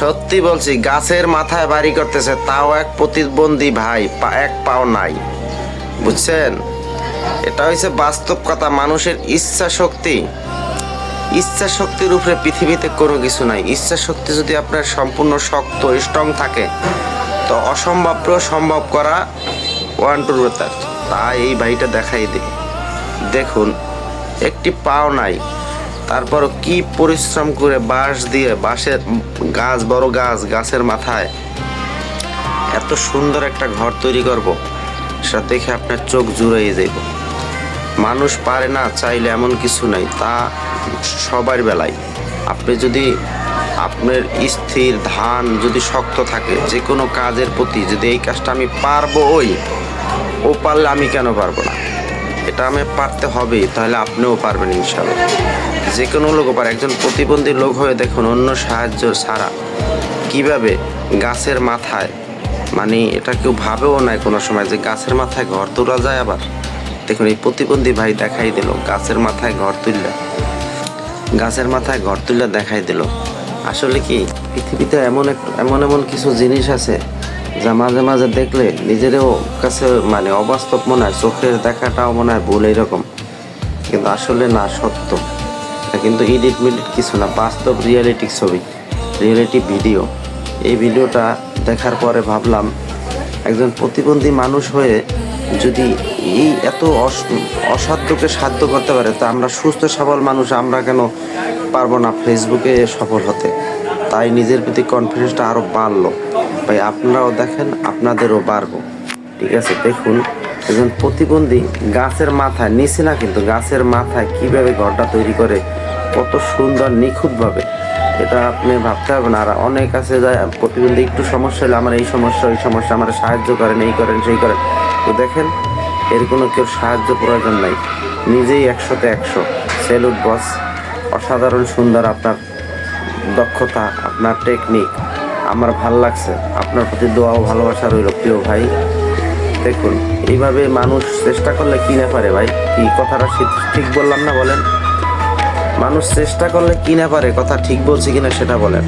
সত্যি বলছি, গাছের মাথায় বাড়ি করতেছে, তাও এক প্রতিবন্ধী ভাই এক পাও নাই। বুঝছেন? এটা হচ্ছে বাস্তব কথা, মানুষের ইচ্ছা শক্তি। ইচ্ছা শক্তির উপরে পৃথিবীতে কোনো কিছু নাই। ইচ্ছা শক্তি যদি আপনার সম্পূর্ণ শক্ত স্ট্রং থাকে, তো অসম্ভবকেও সম্ভব করা ওয়ান টুর বেতার তা এই ভাইটা দেখাই দিই দেখুন, একটি পাও নাই। তারপরও কি পরিশ্রম করে বাঁশ দিয়ে, বাঁশের গাছ, বড় গাছ, গাছের মাথায় এত সুন্দর একটা ঘর তৈরি করব, সেটা দেখে আপনার চোখ জুড়িয়ে যাইব। মানুষ পারে না চাইলে এমন কিছু নাই, তা সবার বেলায়। আপনি যদি আপনার স্থির ধান যদি শক্ত থাকে, যে কোনো কাজের প্রতি যদি এই কাজটা আমি পারব ওই ও পারলে আমি কেন পারব না? এটা আমি পারতে হবেই, তাহলে আপনিও পারবেন ইনশাল্লাহ যে কোনো লোকও পারে, একজন প্রতিবন্ধী লোক হয়ে দেখুন, অন্য সাহায্য ছাড়া কীভাবে গাছের মাথায় মানে এটা কেউ ভাবেও নাই কোনো সময় যে গাছের মাথায় ঘর তোলা যায় আবার। দেখুন, এই প্রতিবন্ধী ভাই দেখাই দিল, গাছের মাথায় ঘর তুললা, গাছের মাথায় ঘর তুললে দেখাই দিল। আসলে কি, পৃথিবীতে এমন এক, এমন এমন কিছু জিনিস আছে যা মাঝে মাঝে দেখলে নিজেরও কাছে মানে অবাস্তব মনে হয়, চোখের দেখাটাও মনে হয় ভুল এইরকম। কিন্তু আসলে না, সত্য। কিন্তু ইডিট মিডিট কিছু না, বাস্তব রিয়েলিটি ছবি রিয়েলিটি ভিডিও এই ভিডিওটা দেখার পরে ভাবলাম, একজন প্রতিবন্ধী মানুষ হয়ে যদি এই এত অস- অসাধ্যকে সাধ্য করতে পারে, তা আমরা সুস্থ সবল মানুষ, আমরা কেন পারব না? ফেসবুকে সফল হতে। তাই নিজের প্রতি কনফিডেন্সটা আরও বাড়লো। ভাই, আপনারাও দেখেন, আপনাদেরও বাড়বো। ঠিক আছে, দেখুন, একজন প্রতিবন্ধী গাছের মাথায়, নিচে না কিন্তু গাছের মাথায় কীভাবে ঘরটা তৈরি করে, কত সুন্দর, নিখুঁতভাবে। এটা আপনি ভাবতে হবে না, আর অনেক আছে যায় প্রতিবন্ধী একটু সমস্যা হলে আমার এই সমস্যা, ওই সমস্যা, আমার সাহায্য করেন, এই করেন, সেই করেন। তো দেখেন, এর কোনো কেউ সাহায্য প্রয়োজন নাই। নিজেই একশোতে একশো। সেলুট বস, অসাধারণ সুন্দর আপনার দক্ষতা, আপনার টেকনিক আমার ভালো লাগছে। আপনার প্রতি দোয়া ও ভালোবাসা রইল, প্রিয় ভাই। দেখুন, এইভাবে মানুষ চেষ্টা করলে কি না পারে ভাই? কি কথাটা ঠিক বললাম না বলেন? মানুষ চেষ্টা করলে কি না পারে? কথা ঠিক বলছি কিনা সেটা বলেন।